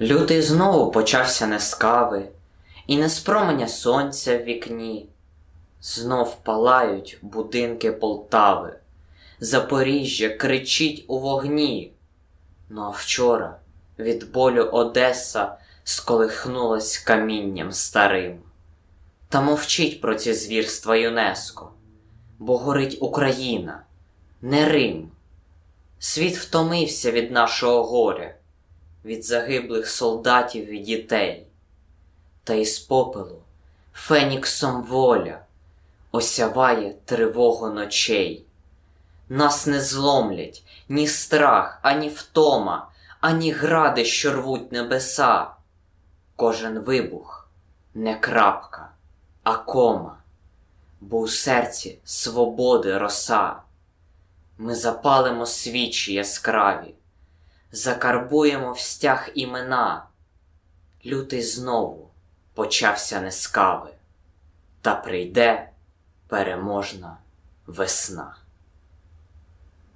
Лютий знову почався не з кави, і не з променя сонця в вікні. Знов палають будинки Полтави, Запоріжжя кричить у вогні. Ну а вчора від болю Одеса сколихнулась камінням старим. Та мовчить про ці звірства ЮНЕСКО, бо горить Україна, не Рим. Світ втомився від нашого горя, від загиблих солдатів і дітей. Та із попелу феніксом воля осяває тривогу ночей. Нас не зломлять ні страх, ані втома, ані гради, що рвуть небеса. Кожен вибух не крапка, а кома, бо у серці свободи роса. Ми запалимо свічі яскраві, закарбуємо в стяг імена. Лютий знову почався не з кави, та прийде переможна весна.